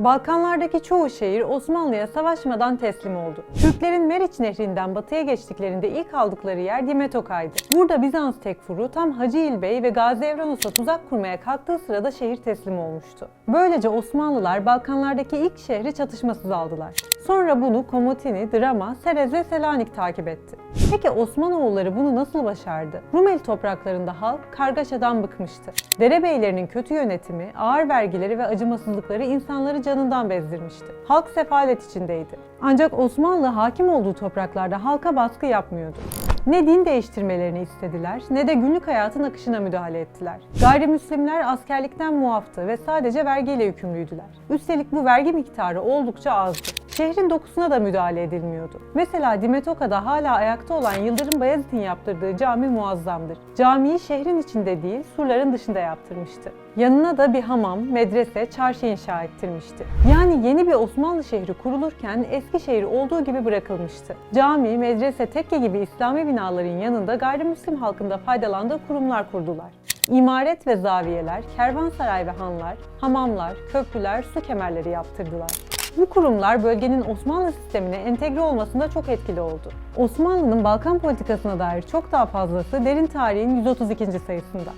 Balkanlardaki çoğu şehir Osmanlı'ya savaşmadan teslim oldu. Türklerin Meriç Nehri'nden batıya geçtiklerinde ilk aldıkları yer Dimetokay'dı. Burada Bizans tekfuru tam Hacı İlbey ve Gazi Evranus'a tuzak kurmaya kalktığı sırada şehir teslim olmuştu. Böylece Osmanlılar Balkanlardaki ilk şehri çatışmasız aldılar. Sonra bunu Komotini, Drama, Serez ve Selanik takip etti. Peki Osmanoğulları bunu nasıl başardı? Rumeli topraklarında halk kargaşadan bıkmıştı. Derebeylerinin kötü yönetimi, ağır vergileri ve acımasızlıkları insanları canından bezdirmişti. Halk sefalet içindeydi. Ancak Osmanlı hakim olduğu topraklarda halka baskı yapmıyordu. Ne din değiştirmelerini istediler ne de günlük hayatın akışına müdahale ettiler. Gayrimüslimler askerlikten muaftı ve sadece vergiyle yükümlüydüler. Üstelik bu vergi miktarı oldukça azdı. Şehrin dokusuna da müdahale edilmiyordu. Mesela Dimetoka'da hala ayakta olan Yıldırım Bayezid'in yaptırdığı cami muazzamdır. Camiyi şehrin içinde değil, surların dışında yaptırmıştı. Yanına da bir hamam, medrese, çarşı inşa ettirmişti. Yani yeni bir Osmanlı şehri kurulurken eski şehir olduğu gibi bırakılmıştı. Cami, medrese, tekke gibi İslami binaların yanında gayrimüslim halkında faydalandığı kurumlar kurdular. İmaret ve zaviyeler, kervansaray ve hanlar, hamamlar, köprüler, su kemerleri yaptırdılar. Bu kurumlar bölgenin Osmanlı sistemine entegre olmasında çok etkili oldu. Osmanlı'nın Balkan politikasına dair çok daha fazlası derin tarihin 132. sayısında.